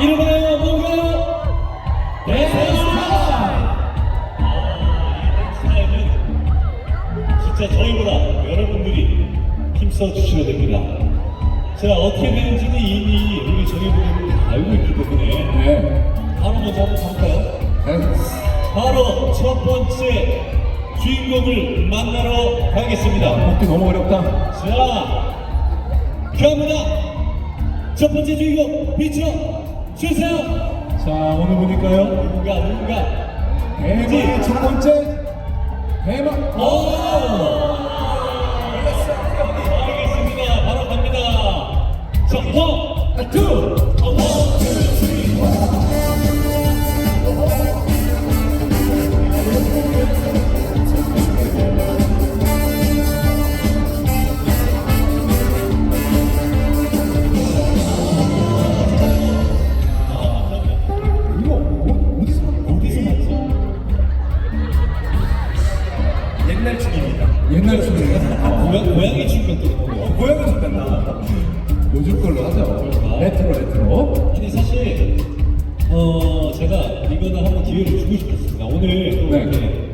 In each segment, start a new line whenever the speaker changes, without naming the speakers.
이름하여 뭔가요? 대세스타! 스타일은 진짜 저희보다 여러분들이 힘써 주셔야 됩니다. 자, 어떻게 되는지는 이미 우리 다 알고 있기 때문에
네.
바로 먼저 한번 가볼까요?
네.
바로 첫 번째 주인공을 만나러 가겠습니다.
먹기 너무 어렵다.
자, 갑니다. 첫 번째 주인공 비춰 주세요.
자, 오늘 보니까요.
누가 누가?
대망의 첫 번째 대망.
오. 알겠습니다. 바로 갑니다. 자, 원, 투,
옛날 춤입니다.
옛날 춤이에요?
고양 고양이 춤도 또.
고양이 춤 같나?
요즘 걸로 하죠. 레트로 레트로.
아니 사실 어 제가 이거는 한번 기회를 주고 싶었습니다. 오늘 또
네.
이렇게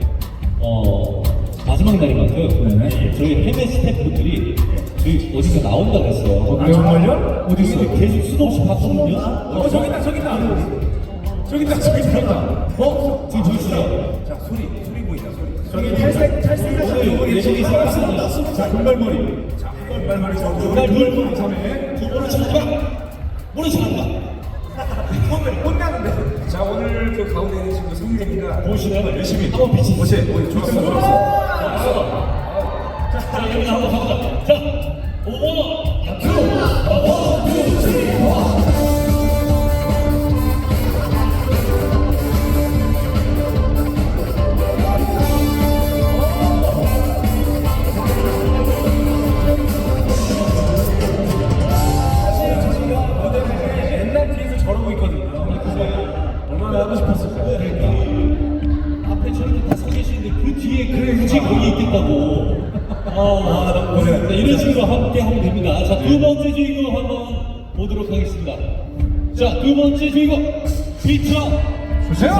어 마지막 날인 것 같아요.
네.
저희 해외 스태프분들이 저희 어디서 나온다 그랬어요.
아, 정말요? 어디 있어?
근데 계속 수도 없이 봤거든요.
어, 저기 있다, 저기 있다. 저기 있다, 저기 있다.
어? 지금 저기 있어요.
자, 소리. 예식이
생겼습니다.
자, 금발머리. 자, 금발머리
잡고. 금발머리
자매.
두 분은 잘한다. 오늘 잘한다.
오늘 혼나는데. 자, 오늘 그 가운데 있는 친구 성민이가
보시나요? 열심히. 한번 비치.
보세요. 오늘 좋았어, 좋았어.
자, 여기서 한번 가보자. 자, 5번. 야, 2, 3, 4, 5, 6, 7. 번째 주인공 한번 보도록 하겠습니다. 자, 두 번째 주인공, 피처.
주세요.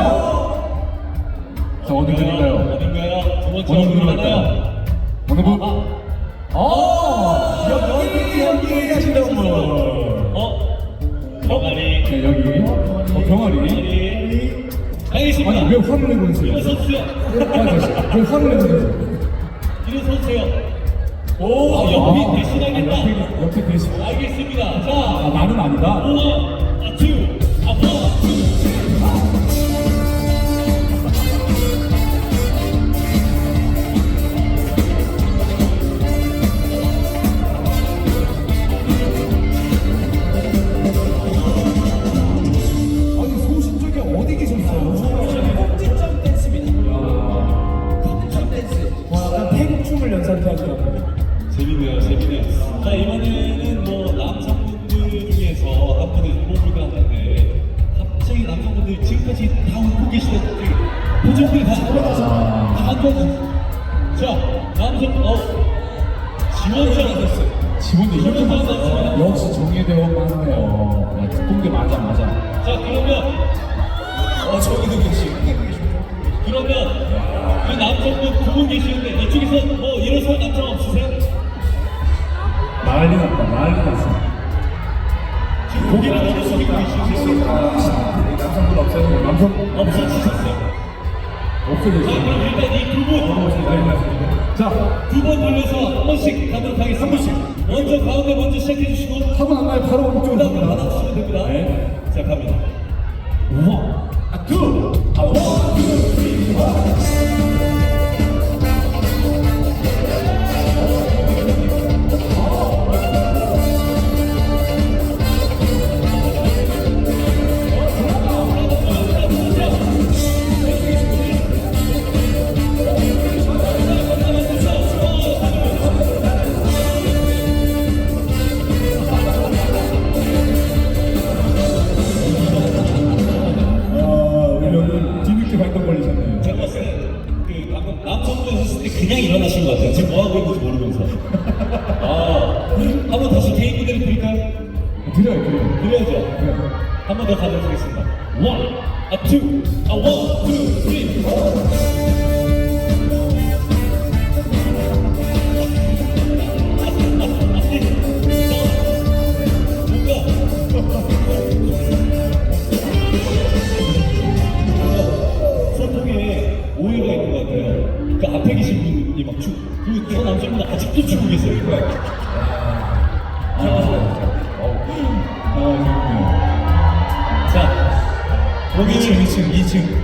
자 어디 드릴까요?
어딘가요? 두 번째
어느 분으로? 갈까요? 어느 분?
아,
어 여기 여기 계시는 분.
어? 병아리.
네 여기. 어 병아리.
가겠습니다.
아니 왜 화를 내고 있어요?
일어서주세요.
왜 화를 내고 있어요?
일어서주세요.
오,
아, 옆이 대신하겠다.
옆에, 옆에 대신.
알겠습니다.
아,
자,
나는 아니다.
원, 아, 투, 아.
아니 어디 계셨어요?
댄스입니다. 와, 약간 태국 춤을 연상케 하더라고요.
재밌네요, 재밌네요. 자, 이번에는 뭐 남성분들 중에서 한 분을 뽑을 것 같은데 갑자기 남성분들이 지금까지 다 웃고 계시던 그 표정들이 다다안 좋아졌어요. 자, 남성, 어, 지원자가 됐어요.
지원도 이렇게.
됐습니다.
역시 정예대원 맞네요. 야, 특공대 맞아 맞아.
자, 그러면,
어, 저기도 계시고.
그러면 그 남성분 두 분 계시는데 이쪽에서 뭐 일어설 남성 없으세요?
난리 났다 난리 났어.
지금 고개를 너무 숙이고 계시는데
남성분 없어요? 남성
없어지셨어요? 자,
없어졌어요.
그럼 일단 이두 분, 자두 번 돌려서 한 번씩 가도록 하겠습니다. 한 번씩. 먼저 가운데 먼저 시작해 주시고,
하고 난 다음에 바로
그 다음에
갑니다.
받아주시면 됩니다.
네.
자, 갑니다. 원, 아, 투, 아, 원, 한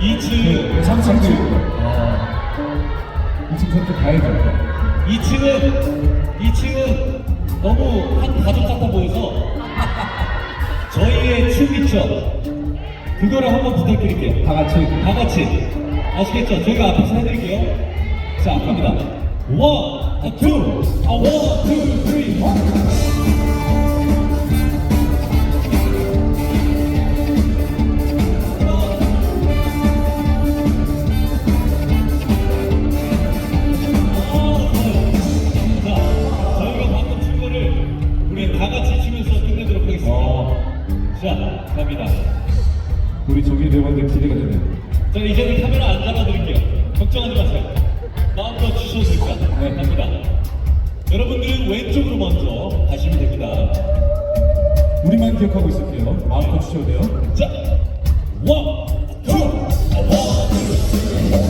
2층 2층, 3층도 있고. 아 2층 선택 가야죠.
2층은 2층은 너무 한 가족 같아 보여서 저희의 춤 있죠. 그거를 한번 부탁드릴게요.
다 같이
다 같이 아시겠죠? 저희가 앞에서 해드릴게요. 자, 갑니다. 원, 아, 투, 아, 원, 투, 쓰리, 원.
우리만 기억하고 있을게요. 마음껏 주셔도 돼요.
자, 원, 투, 원, 투,